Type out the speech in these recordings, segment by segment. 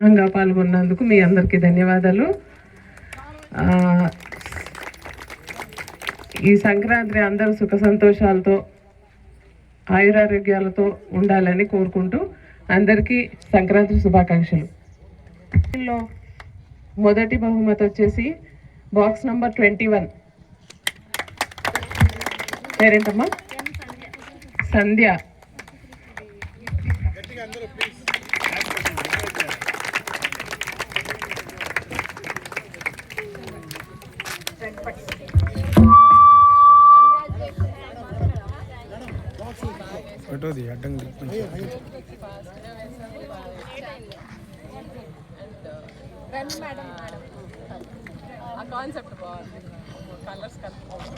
గౌరవంగా పాల్గొన్నందుకు మీ అందరికీ ధన్యవాదాలు. ఈ సంక్రాంతి అందరూ సుఖ సంతోషాలతో ఆయురారోగ్యాలతో ఉండాలని కోరుకుంటూ అందరికీ సంక్రాంతి శుభాకాంక్షలు. మొదటి బహుమతి వచ్చేసి బాక్స్ నంబర్ ట్వంటీ వన్. పేరేంటమ్మా? సంధ్య. ఫోటోది అడ్డంగా ఆ కాన్సెప్ట్ బాగుంది కలర్స్ కలుపుకోవాలి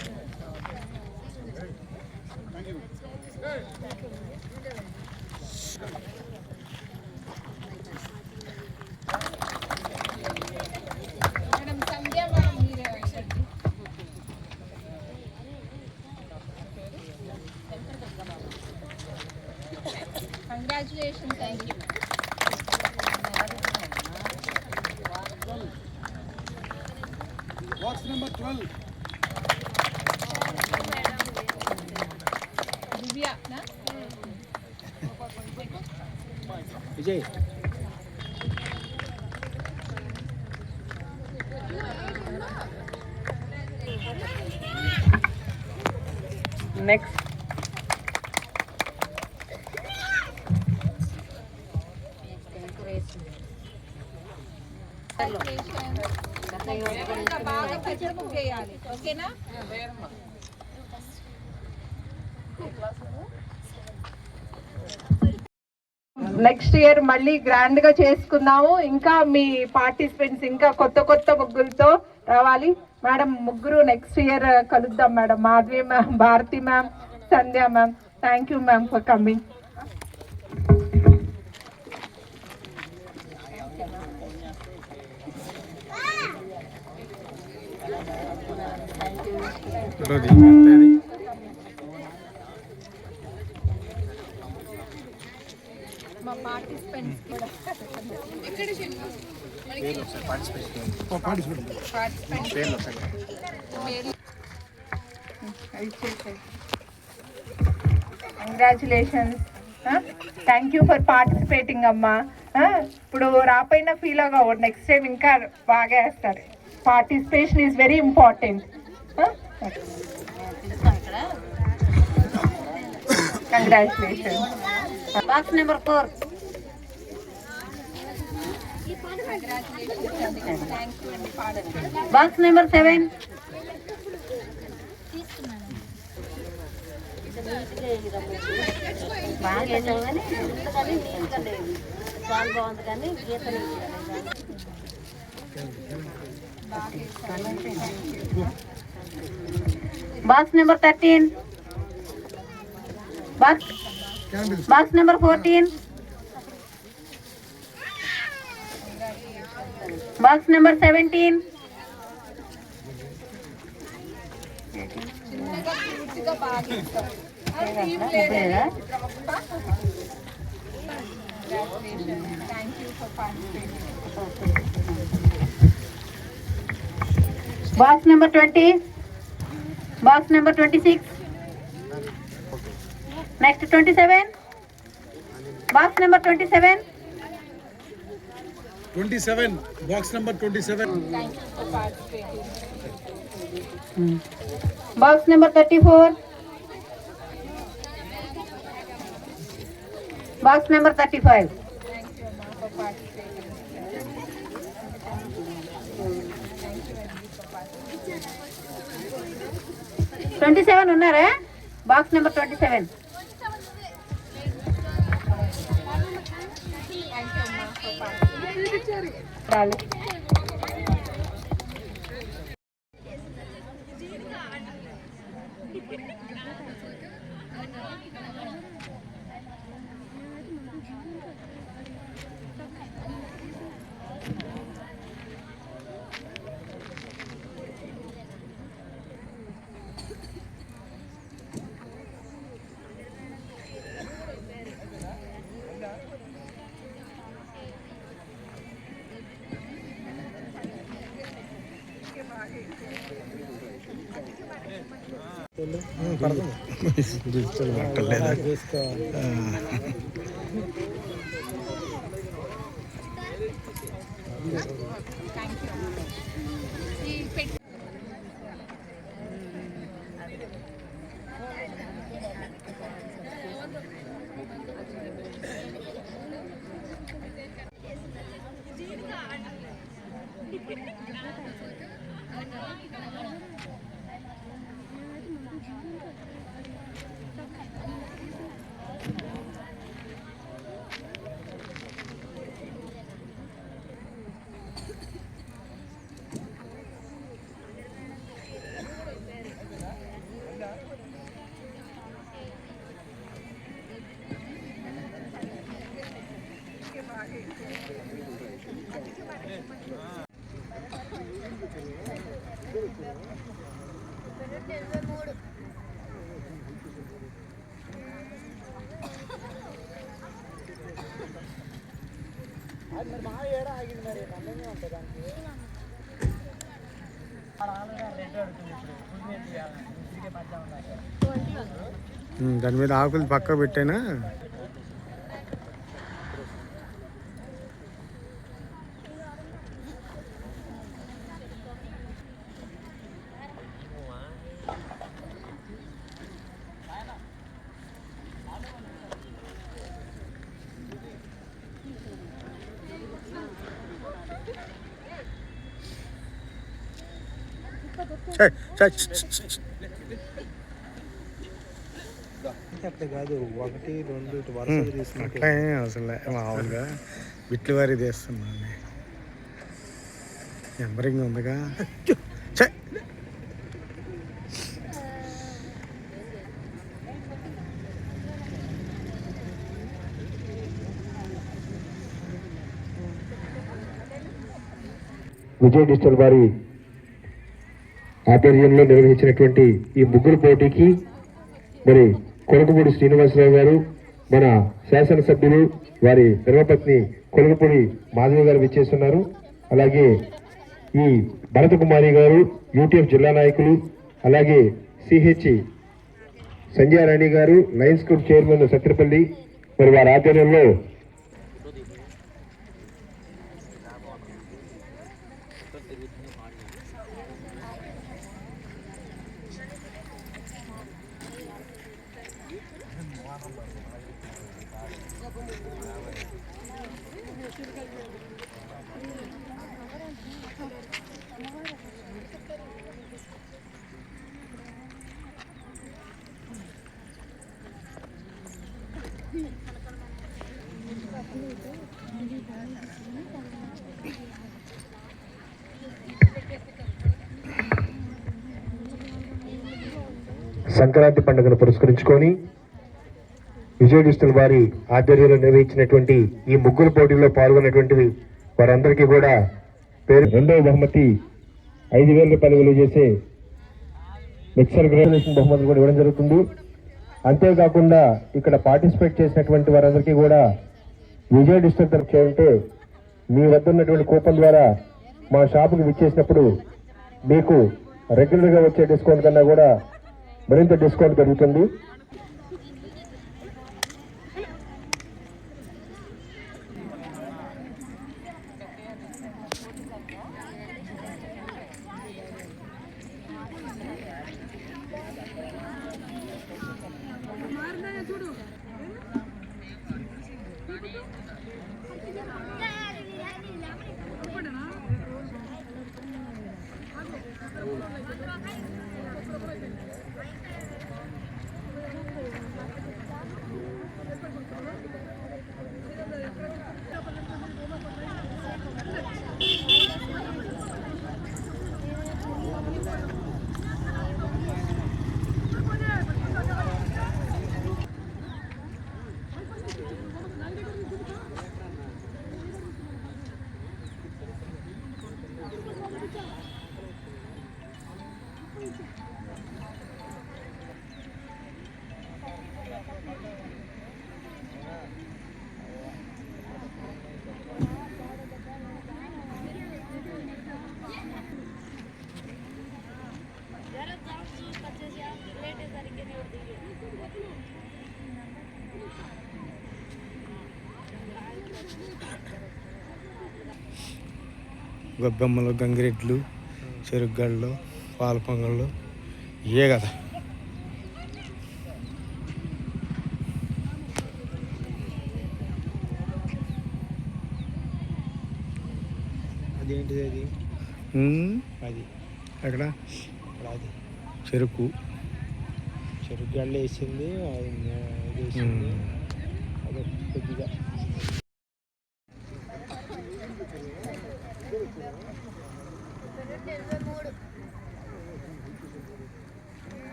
Congratulations, Box number twelve Divya, na? Next బాగా పెద్ద ఓకేనా నెక్స్ట్ ఇయర్ మళ్ళీ గ్రాండ్గా చేసుకుందాము. ఇంకా మీ పార్టిసిపెంట్స్ ఇంకా కొత్త కొత్త ముగ్గులతో రావాలి. మేడం ముగ్గురు నెక్స్ట్ ఇయర్ కలుద్దాం madam Madhavi ma'am Bharati ma'am Sandhya ma'am thank you ma'am for coming ఫోటోది అత్తది మా పార్టిసిపెంట్స్ కూడా congratulations thank you for participating అమ్మా. ఇప్పుడు రాపోయినా ఫీల్ అవ్వ నెక్స్ట్ టైం ఇంకా బాగా వేస్తారు. Participation is very important congratulations box number four box number seven బాగా వేసావు కానీ కానీ నీట్గా లేదు చాలా బాగుంది కానీ Geetha box thirteen box box number fourteen box number seventeen చిన్నగా పూర్తిగా బాగా ఇస్తారు thank you for participating box number twenty box number twenty six next twenty seven box number twenty seven twenty seven box number twenty seven ఉన్నారా? Box number twenty seven. రాలే. You అమ్మా for participating um, దాని మీద ఆకులు పక్క పెట్టానా? కాదు ఒకటి రెండు అట్లా మామూలుగా బిట్లు వారి తీస్తున్నాను ఎంబరింగ్ ఉందిగా. విజయ్ డిజిటల్ వారి ఆధ్వర్యంలో నిర్వహించినటువంటి ఈ ముగ్గురు పోటీకి మరి కొలకపూడి శ్రీనివాసరావు గారు మన శాసనసభ్యులు వారి ధర్మపత్ని కొలకపూడి మాధవి గారు విచ్చేస్తున్నారు. అలాగే ఈ భరత కుమారి గారు యూటీఎఫ్ జిల్లా నాయకులు అలాగే సిహెచ్ సంజయారాణి గారు లయన్స్ క్లబ్ చైర్మన్ సత్రపల్లి మరి వారి ఆధ్వర్యంలో సంక్రాంతి పండుగను పురస్కరించుకొని విజయ వారి ఆధ్వర్యంలో నిర్వహించినటువంటి ఈ ముగ్గురు పోటీల్లో పాల్గొన్నటువంటి వారందరికీ కూడా పేరు రెండవ బహుమతి ఐదు వేల రూపాయలు విలువ చేసే మిక్సర్ గ్రాడ్యుయేషన్ బహుమతులు కూడా ఇవ్వడం జరుగుతుంది. అంతేకాకుండా ఇక్కడ పార్టిసిపేట్ చేసినటువంటి వారందరికీ కూడా విజయ డిస్ట్రిక్ట్ తరఫు చేయంటే మీ వద్ద ఉన్నటువంటి కూపన్ ద్వారా మా షాపుకి విచ్చేసినప్పుడు మీకు రెగ్యులర్గా వచ్చే డిస్కౌంట్ కన్నా కూడా మరింత డిస్కౌంట్ దొరుకుతుంది గొబ్బెమ్మలు గంగిరెడ్లు చెరుగ్గళ్ళు పాల పొంగళ్ళు ఇవే కదా. అదేంటిది అది? అది. ఎక్కడ? అది. చెరుకు. చెరుకు గడ్డ వేసింది. అది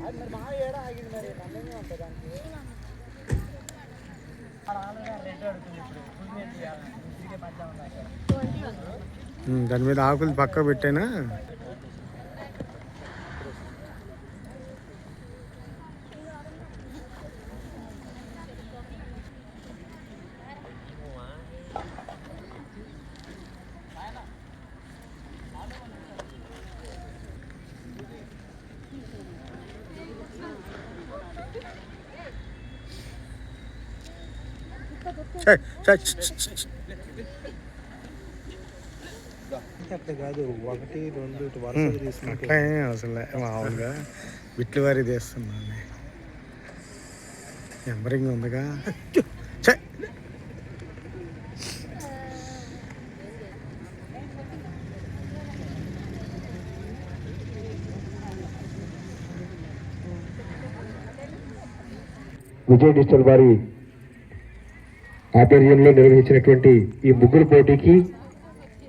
అది కొద్దిగా ఉమ్, దాని మీద ఆకులు పక్క పెట్టేనా? కాదు ఒకటి రెండు అట్లా ఏం అవసరం లే మామూలుగా బిట్లు వారి తీస్తున్నాను నెంబరింగ్ ఉందిగా! విజయ్ డిజిటల్ వారి ఆధ్వర్యంలో నిర్వహించినటువంటి ఈ ముగ్గురు పోటీకి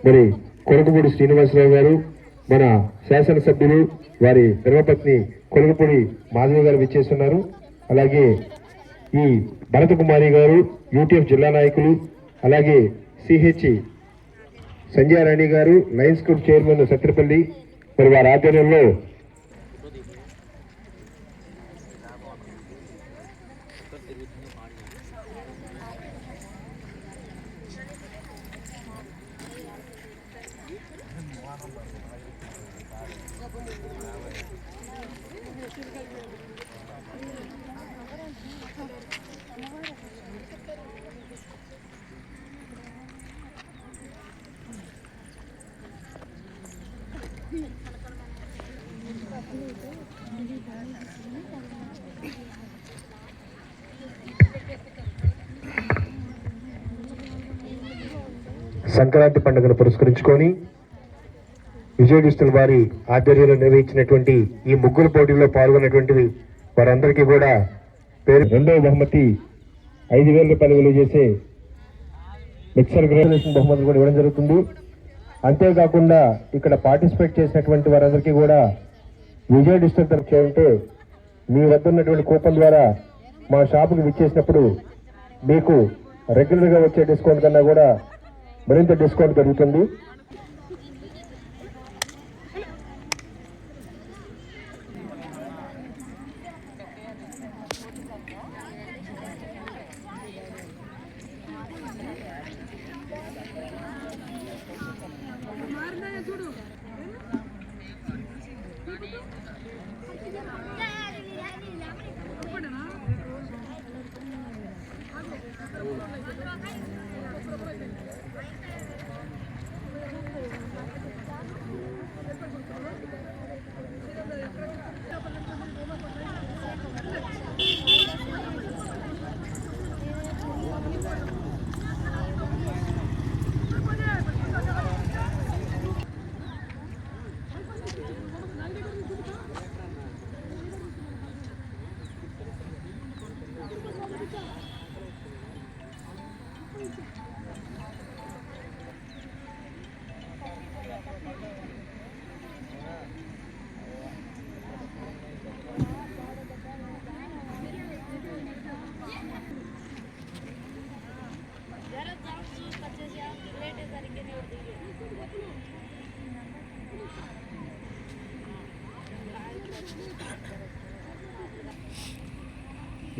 మరి కొరకపూడి శ్రీనివాసరావు గారు మన శాసనసభ్యులు వారి ధర్మపత్ని కొరకపూడి మాధవి గారు విచ్చేస్తున్నారు. అలాగే ఈ భరత కుమారి గారు యూటీఎఫ్ జిల్లా నాయకులు అలాగే సిహెచ్ సంజయారాణి గారు లయన్స్ క్లబ్ చైర్మన్ సత్రపల్లి మరి వారి ఆధ్వర్యంలో సంక్రాంతి పండుగను పురస్కరించుకొని విజయ వారి ఆధ్వర్యంలో నిర్వహించినటువంటి ఈ ముగ్గురు పోటీల్లో పాల్గొన్నటువంటివి వారందరికీ కూడా పేరు రెండవ బహుమతి ఐదు వేల రూపాయలు విలువ చేసే మిక్సర్ గ్రాడ్యుయేషన్ బహుమతి కూడా ఇవ్వడం జరుగుతుంది. అంతేకాకుండా ఇక్కడ పార్టిసిపేట్ చేసినటువంటి వారందరికీ కూడా విజయ డిస్ట్రిక్ట్ తరఫు చేయంటే మీ వద్ద ఉన్నటువంటి కూపన్ ద్వారా మా షాపుకి విచ్చేసినప్పుడు మీకు రెగ్యులర్గా వచ్చే డిస్కౌంట్ కన్నా కూడా మరింత డిస్కౌంట్ పెరుగుతుంది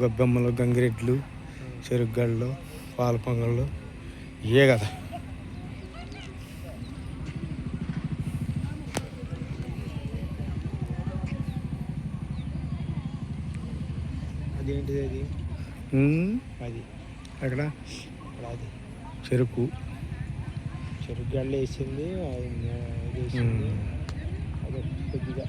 గొబ్బెమ్మలు గంగిరెడ్లు చెరుగ్గళ్ళు. పాల పొంగళ్ళు. ఇవే కదా. అదేంటిది అది? అది. అక్కడ అది చెరుకు. చెరుకు గడ్డ వేసింది అది వేసింది. అది కొద్దిగా.